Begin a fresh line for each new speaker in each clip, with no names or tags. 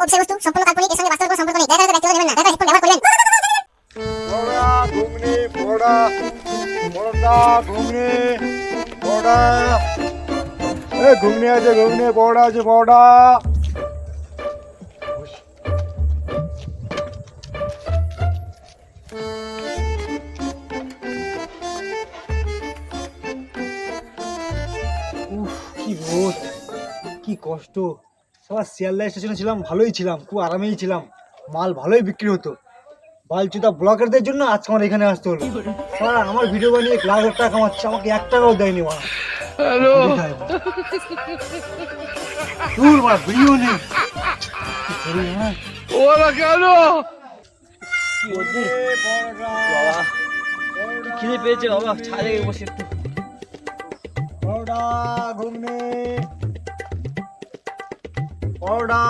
বিষয়বস্তু সম্পূর্ণ কাল্পনিক এর সঙ্গে বাস্তবের কোনো সম্পর্ক নেই দেখা ব্যক্তিগত হেডফোন ব্যবহার করবেন
ঘুগনি বড়া বড়টা ঘুগনি বড়া এ ঘুগনি আছে ঘুগনি বড়া আছে বড়া রোদ কি কষ্ট। সবার শিয়ালদা স্টেশনে ছিলাম ভালোই ছিলাম খুব আরামেই ছিলাম। মাল ভালোই বিক্রি হতো। বালচুদা ব্লগারদের জন্য আজকে আমার এখানে আসতে হলো। সারা আমার ভিডিও বানিয়ে লাখ লাখ টাকা কামাচ্ছে আমাকে এক টাকাও দেয়নি মা হ্যালো। দূর মা ভিডিও নেই। হ্যাঁ? কি অদ্ভুত।
খিদে পেয়েছে বাবা ছাদে বসে একটু
বড়া ঘুগনি। বড়া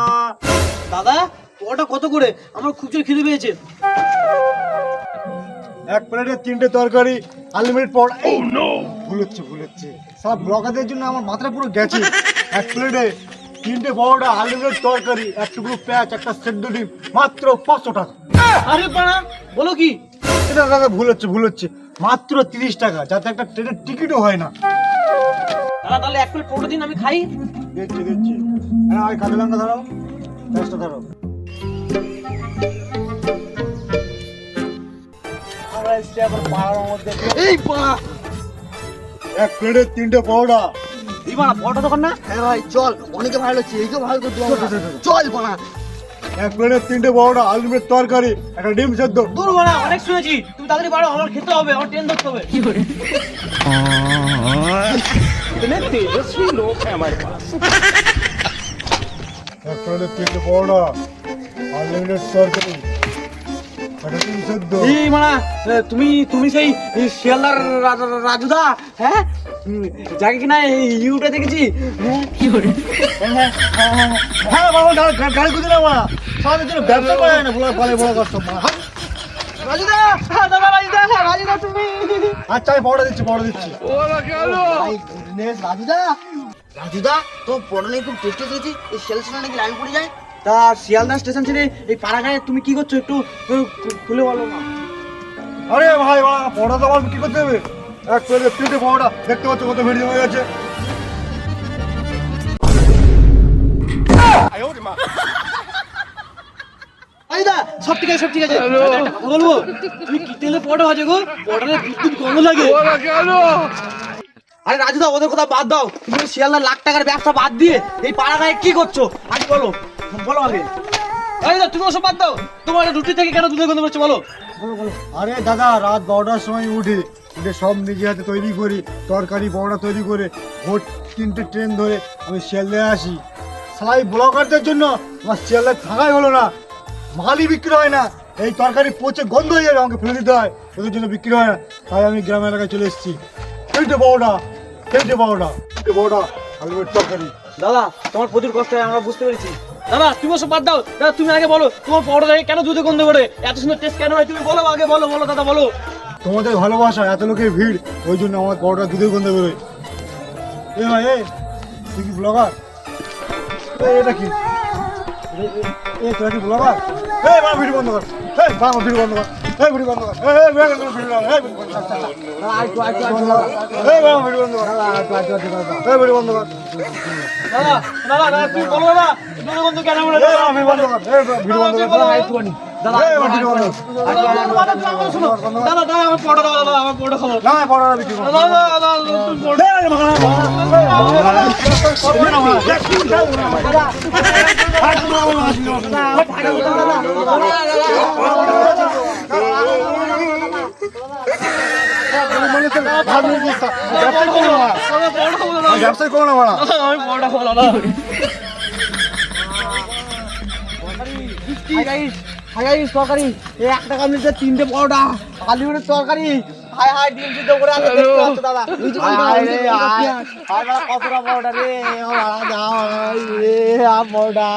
দাদা পরোটা কত করে? আমার খুব জোর খিদে পেয়েছে।
এক প্লেটে তিনটে তরকারি আনলিমিটেড পড়া। ভুল হচ্ছে ভুল হচ্ছে সব ব্লগারদের জন্য আমার মাথা পুরো গেছে। এক প্লেটে তিনটে বড়টা আনলিমিটেড তরকারি এক টুকরো পেঁয়াজ একটা সেদ্ধ ডিম মাত্র পাঁচশো টাকা।
আরে পাড়া বলো কি?
এটা দাদা ভুল হচ্ছে ভুল হচ্ছে মাত্র তিরিশ টাকা যাতে একটা ট্রেনের টিকিটও হয় না।
দাদা তাহলে এক প্লেট পরোটা দিন আমি খাই।
দেখছি দেখছি। হ্যাঁ ওই কাঁচা লঙ্কা ধরো। দশটা ধরো।
এই পাড়া
এক প্লেটে তিনটে পরোটা।
এই পাড়া পরোটা দোকান না?
হ্যাঁ ভাই চল। অনেকে ভালো হচ্ছে এইকেও ভালো করতে
চল,
বানা
এক প্লেটে তিনটে পরোটা আনলিমিটেড তরকারি একটা ডিম সেদ্ধ।
দূর বাড়া অনেক শুনেছি। তুমি তাড়াতাড়ি বাড়ো আমার খেতে হবে আমার ট্রেন ধরতে হবে।
এক প্লেটে তিনটে পরোটা আনলিমিটেড তরকারি একটা ডিম সেদ্ধ।
এই মানা তুমি তুমি সেই শিয়ালদার রাজুদা হ্যাঁ? যাকে কিনা ইউটা দেখেছি? হ্যাঁ?
বাবা গাড়ি গাড়ি- গাড়ি খুঁজে না মা। সবাই জন্য ব্যবসা করে না বলে বলে বড় কষ্ট মা।
রাজুদা দাদা রাজুদা রাজুদা তুমি।
আচ্ছা আমি পড়া দিচ্ছি পড়া দিচ্ছি।
ভাই গুডনেস রাজুদা। রাজুদা তো পড়লে খুব টেস্টি দিয়েছি। এই সেল নাকি লাইন পড়ে যায়?
তা শিয়ালদা স্টেশন ছেড়ে এই পাড়াগাঁয়ে তুমি কি করছ? একটু খুলে বলো না
আরে ভাই পড়া তো আমার কি করতে হবে। এক প্লেটে তিনটে পরোটা দেখতে পাচ্ছ কত ভিড় হয়ে গেছে।
সব ঠিক আছে সব ঠিক আছে। বলব। তুমি কি তেলে পরোটা ভাজো গো? পরোটাতে বিদ্যুৎ গন্ধ লাগে। আরে রাজুদা ওদের কথা বাদ দাও। তুমি শিয়ালদার লাখ টাকার ব্যবসা বাদ দিয়ে এই পাড়াগাঁয়ে কি করছ? আগে বলো। বলো আগে। তুমি ওসব বাদ দাও। তোমার রুটি থেকে কেন দুধের গন্ধ বেরোচ্ছে বলো।
আরে দাদা রাত বারোটার সময় উঠি। উঠে সব নিজে হাতে তৈরি করি, তরকারি পরোটা তৈরি করে, ভোট তিনটে ট্রেন ধরে আমি শিয়ালদায় আসি। সালাই ব্লগারদের জন্য আমার শিয়ালদায় থাকাই হলো না। মালই বিক্রি হয় না। এই তরকারি পচে গন্ধ হয়ে যাবে, আমাকে ফেলে দিতে হয়। ওদের জন্য বিক্রি হয় না। তাই আমি গ্রাম এলাকায় চলে এসেছি। তিনটে বড়টা তিনটে বড়টা তিনটে বড়টা আলুর তরকারি।
দাদা, তোমার প্রচুর কষ্ট হয়, আমরা বুঝতে পেরেছি। দাদা, তুমি ওসব বাদ দাও। দাদা, তুমি আগে বলো, তোমার পরোটা কেন দুধে গন্ধ করে? এত সুন্দর টেস্ট কেন হয়? তুমি বলো আগে, বলো বলো, দাদা, বলো।
তোমাদের ভালোবাসা এত লোকের ভিড় ওই জন্য আমার বড়টা দুধের গন্ধ বেরোয় এ ভাই এ তুই কি ব্লগার এটা কি এ- তোরা কি ব্লগার এ মা ভিডিও বন্ধ কর এই মা ভিডিও বন্ধ কর এই ভিডিও বন্ধ কর এই বন্ধ কর ভিডিও বন্ধ কর এই ভিডিও বন্ধ কর এই মা ভিডিও বন্ধ কর এই ভিডিও বন্ধ কর
দাদা দাদা তুমি বলো দাদা দুধের গন্ধ কেন
মা ভিডিও বন্ধ কর এই ভিডিও বন্ধ কর না ব্যবসায় করো না না মারা
আমি পরোটা খাব দাদা হাই তরকারি। এই এক টাকা মিলছে তিনটে পরোটা আলিমের তরকারি। হাই হাই ডিম সিদ্ধ করে আছে দেখতে দাদা। হাই রে হাই কতটা রে ও বাড়া যাও রে আ বড়টা